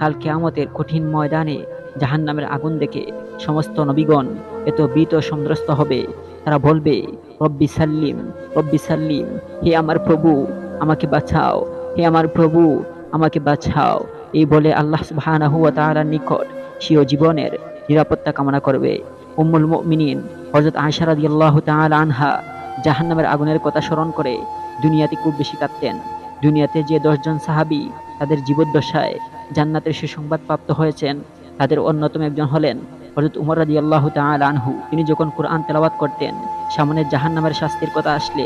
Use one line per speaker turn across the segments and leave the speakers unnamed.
কাল কেয়ামতের কঠিন ময়দানে জাহান্নামের আগুন দেখে সমস্ত নবীগণ এত ভীত সন্ত্রস্ত হবে। তারা বলবে, রব্বি সাল্লিম রব্বি সাল্লিম, হে আমার প্রভু, আমাকে বাঁচাও, হে আমার প্রভু, আমাকে বাঁচাও। এই বলে আল্লাহ সুবহানাহু ওয়া তাআলার নিকট সিও জীবনের নিরাপত্তা কামনা করবে। উম্মুল মুমিনিন হযরত আয়েশা আল্লাহ তাআলা আনহা জাহান্নামের আগুনের কথা স্মরণ করে দুনিয়াতে খুব বেশি কাঁদতেন। দুনিয়াতে যে দশজন সাহাবী তাদের জীবদ্দশায় জান্নাতের সুসংবাদ প্রাপ্ত হয়েছেন, তাদের অন্যতম একজন হলেন হযরত উমর রাদিয়াল্লাহু তাআলা আনহু। তিনি যখন কোরআন তেলাওয়াত করতেন, সামনে জাহান্নামের শাস্তির কথা আসলে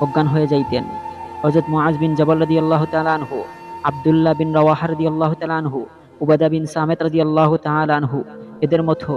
অজ্ঞান হয়ে যাইতেন। হযরত মুআজ বিন জাবাল রাদিয়াল্লাহু তাআলা আনহু, আব্দুল্লাহ বিন রাওয়াহা রাদিয়াল্লাহু তাআলা আনহু, উবাদা বিন সামেত রাদিয়াল্লাহু তাআলা আনহু, এদের মতো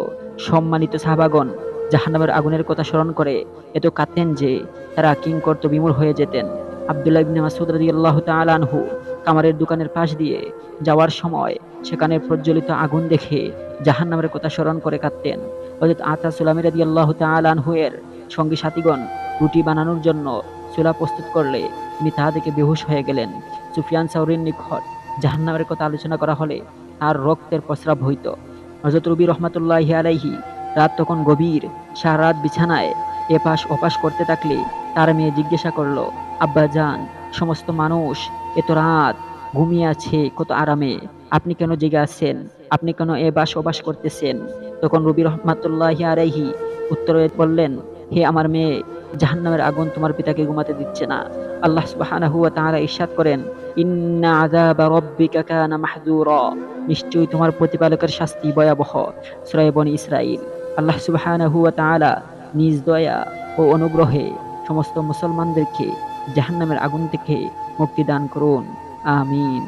সম্মানিত সাহাবাগণ জাহান্নামের আগুনের কথা স্মরণ করে এত কাঁদতেন যে তারা কিংকর্ত বিমূর হয়ে যেতেন। আব্দুল্লাহ ইবনে মাসউদ রাদিয়াল্লাহু তাআলা আনহু কামারের দোকানের পাশ দিয়ে যাওয়ার সময় সেখানে প্রজ্বলিত আগুন দেখে জাহান্নামের কথা স্মরণ করে কাঁদতেন। হযরত আতা সুলামি রাদিয়াল্লাহু তাআলা আনহু এর সঙ্গী সাথীগণ রুটি বানানোর জন্য চুলা প্রস্তুত করলে তিনি তা দেখে বেহুশ হয়ে গেলেন। সুফিয়ান সাউরির নিকট জাহান্নামের কথা আলোচনা করা হলে তার রক্তের প্রস্রাব হইত। হজরত রবি রহমাতুল্লাহ আলাইহি রাত তখন গভীর, সারা রাত বিছানায় এপাশ ওপাশ করতে থাকলে তার মেয়ে জিজ্ঞাসা করল, আব্বা যান সমস্ত মানুষ এত রাত ঘুমিয়ে আছে কত আরামে। আপনি কেন জেগে আছেন? আপনি কেন এ বাস ওবাস করতেছেন? তখন রবি রহমাতুল্লাহ আলাইহি উত্তরে বললেন, হে আমার মেয়ে, জাহান্নামের আগুন তোমার পিতাকে ঘুমাতে দিচ্ছে না। আল্লাহ ওয়া তাআলা ইরশাদ করেন, ইন্না আযাবা রাব্বিকা কানা মাহযুরা। নিশ্চয়ই তোমার প্রতিপালকের শাস্তি ভয়াবহ। সূরা ইসরাইল আল্লাহ সুবহানাহু ওয়া নিজ দয়া ও অনুগ্রহে সমস্ত মুসলমানদেরকে জাহান্নামের আগুন থেকে মুক্তি দান করুন। আমিন।